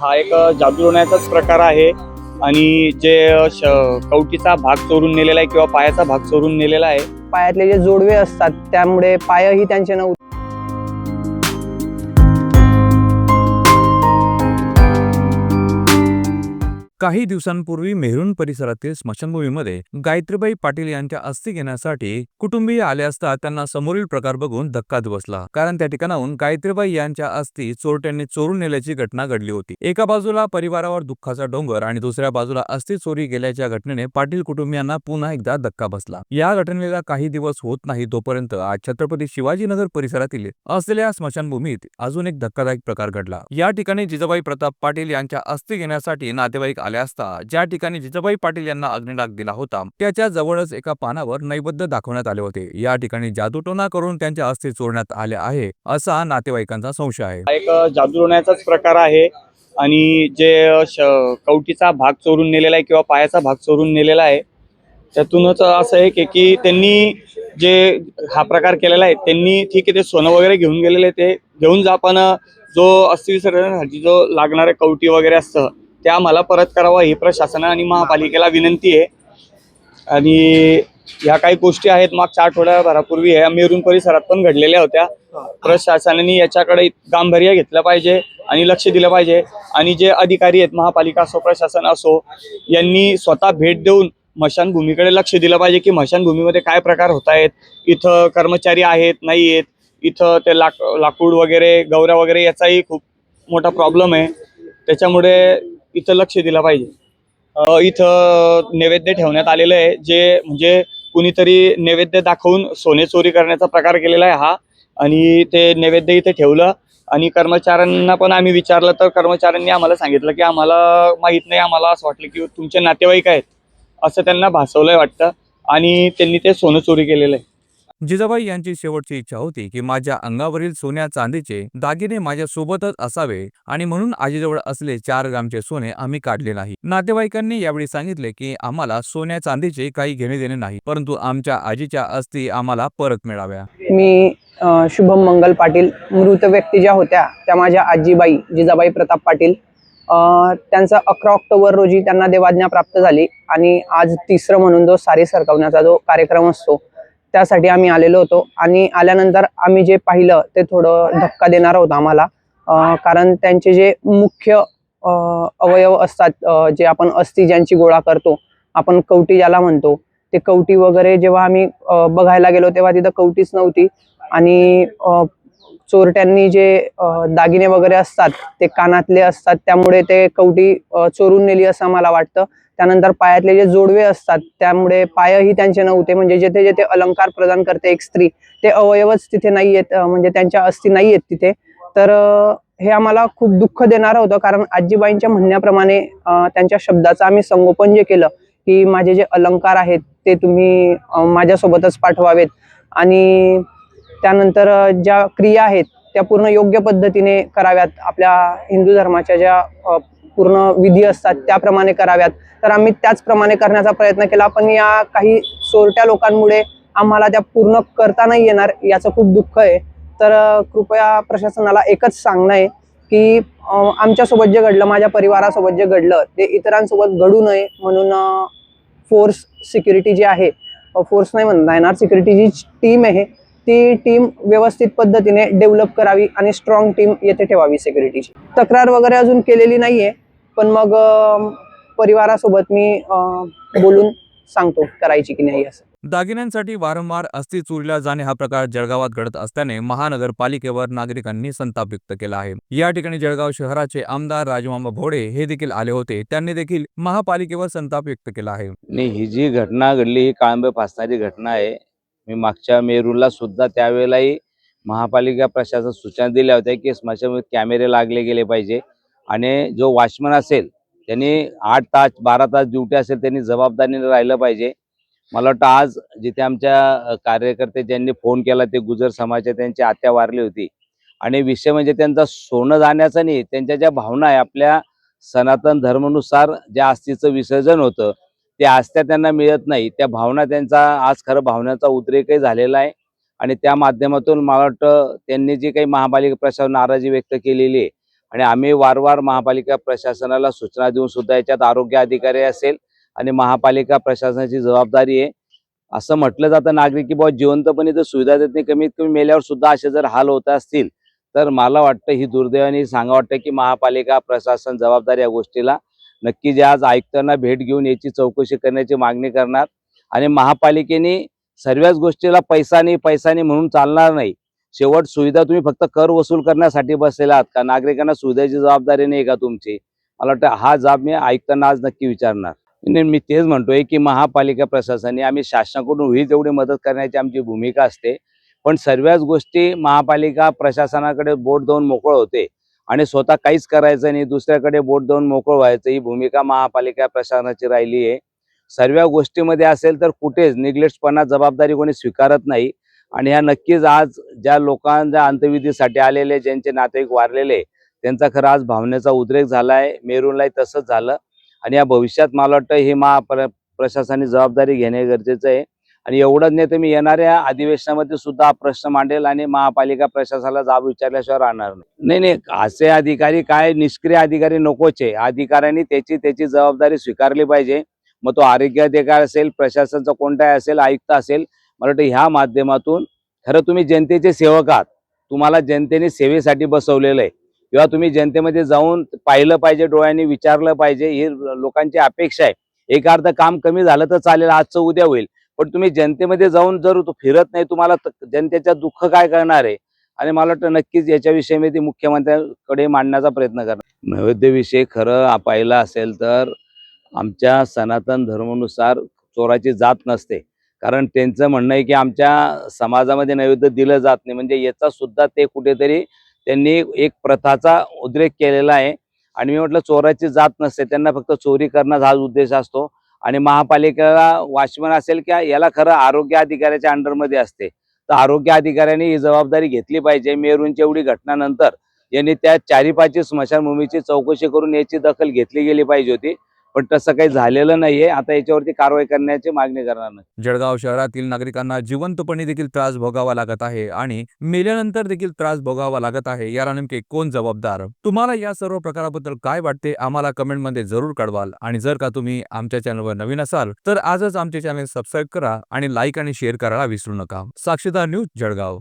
हा एक जादूटोण्याचाच प्रकार आहे. आणि जे श कवटीचा भाग चोरून नेलेला आहे किंवा पायाचा भाग चोरून नेलेला आहे. पायातले जे जोडवे असतात त्यामुळे पायही त्यांचे नव्हते काही दिवसांपूर्वी मेहरून परिसरातील स्मशानभूमीमध्ये गायत्रीबाई पाटील यांच्या अस्थि घेण्यासाठी कुटुंबीय आले असता त्यांना समोरील प्रकार बघून धक्काच बसला. कारण त्या ठिकाणाहून गायत्रीबाई यांच्या अस्थि चोरट्यांनी चोरून नेल्याची घटना घडली होती. एका बाजूला परिवारावर दुःखाचा डोंगर आणि दुसऱ्या बाजूला अस्थि चोरी गेल्याच्या घटनेने पाटील कुटुंबियांना पुन्हा एकदा धक्का बसला. या घटनेला काही दिवस होत नाही तोपर्यंत आज छत्रपती शिवाजीनगर परिसरातील असलेल्या स्मशानभूमीत अजून एक धक्कादायक प्रकार घडला. या ठिकाणी जिजाबाई प्रताप पाटील यांच्या अस्थि घेण्यासाठी नातेवाईक आले असता ज्या ठिकाणी जिजाबाई पाटील यांना अग्निडाग दिला होता त्याच्या जवळच एका पानावर नैवेद्य दाखवण्यात आले होते. या ठिकाणी जादूटोना करून त्यांच्या अस्थि चोरण्यात आले आहे असा नातेवाईकांचा संशय आहे. एक जादूटोण्याचाच प्रकार आहे आणि जे कवटीचा भाग चोरून नेलेला आहे किंवा पायाचा भाग चोरून नेलेला आहे त्यातूनच असं आहे की की त्यांनी जे हा प्रकार केलेला आहे त्यांनी ठीक आहे ते सोनं वगैरे घेऊन गेलेले ते घेऊन जा पण जो अस्थि विसर्जनासाठी जो लागणारे कवटी वगैरे असतं त्या मला परत करावं ही प्रशासन आणि महापालिकेला विनंती आहे. आणि ह्या काही गोष्टी आहेत मागच्या आठवड्याभरापूर्वी ह्या मेरून परिसरात पण घडलेल्या होत्या. प्रशासनाने याच्याकडे गांभीर्य घेतलं पाहिजे आणि लक्ष दिलं पाहिजे. आणि जे अधिकारी आहेत महापालिका असो प्रशासन असो यांनी स्वतः भेट देऊन मशानभूमीकडे लक्ष दिलं पाहिजे की मशानभूमीमध्ये काय प्रकार होत आहेत. इथं कर्मचारी आहेत नाही आहेत. इथं ते लाक लाकूड वगैरे गवऱ्या वगैरे याचाही खूप मोठा प्रॉब्लेम आहे. त्याच्यामुळे इथं लक्ष दिलं पाहिजे. इथं नैवेद्य ठेवण्यात आलेलं आहे जे म्हणजे कुणीतरी नैवेद्य दाखवून सोने चोरी करण्याचा प्रकार केलेला आहे हा. आणि ते नैवेद्य इथे ठेवलं आणि कर्मचाऱ्यांना पण आम्ही विचारलं तर कर्मचाऱ्यांनी आम्हाला सांगितलं की आम्हाला माहीत नाही आम्हाला असं वाटलं की तुमचे नातेवाईक आहेत असं त्यांना भासवलंय वाटतं. आणि त्यांनी ते सोनं चोरी केलेलं आहे. जिजाबाई यांची शेवटची इच्छा होती की माझ्या अंगावरील सोन्या चांदीचे दागिने माझ्या सोबतच असावे आणि म्हणून आजीजवळ असले चार ग्रामचे सोने आम्ही काढले नाही. नातेवाईकांनी यावेळी सांगितले की आम्हाला सोन्या चांदीचे काही घेणे देणे नाही परंतु आमच्या आजीच्या अस्थी आम्हाला परत मिळाव्या. मी शुभम मंगल पाटील मृत व्यक्ती ज्या होत्या त्या माझ्या आजीबाई जिजाबाई प्रताप पाटील. त्यांचा अकरा ऑक्टोबर रोजी त्यांना देवाज्ञा प्राप्त झाली आणि आज तिसरं म्हणून जो सारी सरकवण्याचा जो कार्यक्रम असतो त्यासाठी आम्ही आलेलो होतो. आणि आल्यानंतर आम्ही जे पाहिलं ते थोडं धक्का देणार होतं आम्हाला. कारण त्यांचे जे मुख्य अवयव असतात जे आपण अस्थि ज्यांची गोळा करतो आपण कवटी ज्याला म्हणतो ते कवटी वगैरे जेव्हा आम्ही बघायला गेलो तेव्हा तिथं कवटीच नव्हती. आणि चोरट्यांनी जे दागिने वगैरे असतात ते कानातले असतात त्यामुळे ते कवटी चोरून नेली असं मला वाटतं. त्यानंतर पायातले जे जोडवे असतात त्यामुळे पायही त्यांचे नव्हते. म्हणजे जेथे जेथे अलंकार प्रदान करते एक स्त्री ते अवयवच तिथे नाही आहेत म्हणजे त्यांच्या अस्थि नाही आहेत तिथे. तर हे आम्हाला खूप दुःख देणारं होतं. कारण आजीबाईंच्या म्हणण्याप्रमाणे त्यांच्या शब्दाचं आम्ही संगोपन जे केलं की माझे जे अलंकार आहेत ते तुम्ही माझ्यासोबतच पाठवावेत. आणि त्यानंतर ज्या क्रिया आहेत त्या पूर्ण योग्य पद्धतीने कराव्यात. आपल्या हिंदू धर्माच्या ज्या पूर्ण विधी असतात त्याप्रमाणे कराव्यात. तर आम्ही त्याचप्रमाणे करण्याचा प्रयत्न केला पण या काही चोरट्या लोकांमुळे आम्हाला त्या पूर्ण करता नाही येणार याचं खूप दुःख आहे. तर कृपया प्रशासनाला एकच सांगणं आहे की आमच्यासोबत जे घडलं माझ्या परिवारासोबत जे घडलं ते इतरांसोबत घडू नये म्हणून फोर्स सिक्युरिटी जी आहे फोर्स नाही म्हणता येणार सिक्युरिटी जी टीम आहे ती टीम व्यवस्थित पद्धतीने डेव्हलप करावी आणि स्ट्रॉंग टीम येथे ठेवावी सिक्युरिटीची तक्रार वगैरे अजून केलेली नाहीये पण मग परिवारासोबत मी अ, बोलून सांगतो करायची की नाही असं. दागिन्यांसाठी वारंवार अस्थि चोरीला जाणे हा प्रकार जळगावात घडत असल्याने महानगरपालिकेवर नागरिकांनी संताप व्यक्त केला आहे. या ठिकाणी जळगाव शहराचे आमदार राजमामा भोडे हे देखील आले होते. त्यांनी देखील महापालिकेवर संताप व्यक्त केला आहे. नाही ही जी घटना घडली ही काळंबे फासणारी घटना आहे मी मागच्या मेरूला सुद्धा त्यावेळेलाही महापालिका प्रशासन सूचना दिल्या होत्या की स्मशानभूमीत कॅमेरे लागले गेले पाहिजे. आणि जो वॉचमन असेल त्यांनी आठ तास बारा तास ड्युटी असेल त्यांनी जबाबदारीने राहिलं पाहिजे. मला वाटतं आज जिथे आमच्या कार्यकर्ते ज्यांनी फोन केला ते गुजर समाजाचे त्यांची आत्या वारली होती. आणि विषय म्हणजे त्यांचा सोनं जाण्याचा नाही त्यांच्या ज्या भावना आहे आपल्या सनातन धर्मानुसार ज्या अस्थीचं विसर्जन होतं ते आस्था त्यांना मिळत नाही. त्या भावना त्यांचा आज खरं भावनाचा उद्रेकही झालेला आहे. आणि त्या माध्यमातून मला वाटतं त्यांनी जी काही महापालिका प्रशासन नाराजी व्यक्त केलेली आहे आणि आम्ही वारंवार महापालिका प्रशासनाला सूचना देऊन सुद्धा याच्यात आरोग्य अधिकारी असेल आणि महापालिका प्रशासनाची जबाबदारी आहे. असं म्हटलं जातं नागरिक की बाबा जिवंतपणे जर सुविधा देत नाही कमीत कमी मेल्यावर सुद्धा असे जर हाल होत असतील तर मला वाटतं ही दुर्दैवाने सांगा वाटतं की महापालिका प्रशासन जबाबदारी या गोष्टीला नक्की जे आज आयुक्तांना भेट घेऊन याची चौकशी करण्याची मागणी करणार. आणि महापालिकेने सर्वच गोष्टीला पैसा नाही पैसा नाही म्हणून चालणार नाही. शेवट सुविधा तुम्ही फक्त कर वसूल करण्यासाठी बसलेला आहात. का नागरिकांना सुविधाची जबाबदारी नाही का तुमची? मला वाटतं हा जाब मी आयुक्तांना आज नक्की विचारणार. मी तेच म्हणतोय की महापालिका प्रशासनाने आम्ही शासनाकडून होईल तेवढी मदत करण्याची आमची भूमिका असते. पण सर्वच गोष्टी महापालिका प्रशासनाकडे बोट देऊन मोकळ होते. आणि स्वतः काहीच करायचं नाही. दुसऱ्याकडे बोट देऊन मोकळ व्हायचं. ही भूमिका महापालिका प्रशासनाची राहिली आहे. सर्व गोष्टीमध्ये असेल तर कुठेच निग्लेक्टपणा जबाबदारी कोणी स्वीकारत नाही. आणि ह्या नक्कीच आज ज्या लोकांच्या अंत्यविधीसाठी आलेले ज्यांचे नातेवाईक वारलेले त्यांचा खरं आज भावनेचा उद्रेक झाला आहे मेरूनलाही तसंच झालं. आणि या भविष्यात मला वाटतं हे महाप्र प्रशासनाने जबाबदारी घेणे गरजेचं आहे. आणि एवढंच नाही तर मी येणाऱ्या अधिवेशनामध्ये सुद्धा हा प्रश्न मांडेल आणि महापालिका प्रशासनाला जाब विचारल्याशिवाय राहणार नाही. नाही असे अधिकारी काय निष्क्रिय अधिकारी नकोचे. अधिकाऱ्यांनी त्याची त्याची जबाबदारी स्वीकारली पाहिजे. मग तो आरोग्य अधिकारी असेल प्रशासनचा कोणताही असेल आयुक्त असेल मला वाटतं ह्या माध्यमातून खरं तुम्ही जनतेचे सेवक आहात. तुम्हाला जनतेने सेवेसाठी बसवलेलं आहे. किंवा तुम्ही जनतेमध्ये जाऊन पाहिलं पाहिजे डोळ्यांनी विचारलं पाहिजे ही लोकांची अपेक्षा आहे. एक अर्ध काम कमी झालं तर चालेल आजचं उद्या होईल. पण तुम्ही जनतेमध्ये जाऊन जर तो फिरत नाही तुम्हाला जनतेच्या दुःख काय करणार आहे? आणि मला वाटतं नक्कीच याच्याविषयी मी ती मुख्यमंत्र्यांकडे मांडण्याचा प्रयत्न करणार. नैवेद्यविषयी खरं पाहिलं असेल तर आमच्या सनातन धर्मानुसार चोराची जात नसते. कारण त्यांचं म्हणणं आहे की आमच्या समाजामध्ये नैवेद्य दिलं जात नाही. म्हणजे याचा सुद्धा ते कुठेतरी त्यांनी एक प्रथाचा उद्रेक केलेला आहे. आणि मी म्हटलं चोराची जात नसते त्यांना फक्त चोरी करण्याचा हाच उद्देश असतो. आणि महापालिका वॉचमन असेल किंवा याला खरं आरोग्य अधिकाऱ्याच्या अंडरमध्ये असते. तर आरोग्य अधिकाऱ्यांनी ही जबाबदारी घेतली पाहिजे. मेरूंची एवढी घटनानंतर यांनी त्या चारी पाचही स्मशानभूमीची चौकशी करून याची दखल घेतली गेली पाहिजे होती. पण तसं काही झालेलं नाहीये. आता याच्यावरती कारवाई करण्याची मागणी करणार नाही. जळगाव शहरातील नागरिकांना जिवंतपणे देखील त्रास भोगावा लागत आहे आणि मेल्यानंतर देखील त्रास भोगावा लागत आहे. याला नेमके कोण जबाबदार? तुम्हाला या सर्व प्रकाराबद्दल काय वाटते? आम्हाला कमेंटमध्ये जरूर कळवाल. आणि जर का तुम्ही आमच्या चॅनलवर नवीन असाल तर आजच आमचे चॅनल सबस्क्राईब करा आणि लाईक आणि शेअर करायला विसरू नका. साक्षीदार न्यूज जळगाव.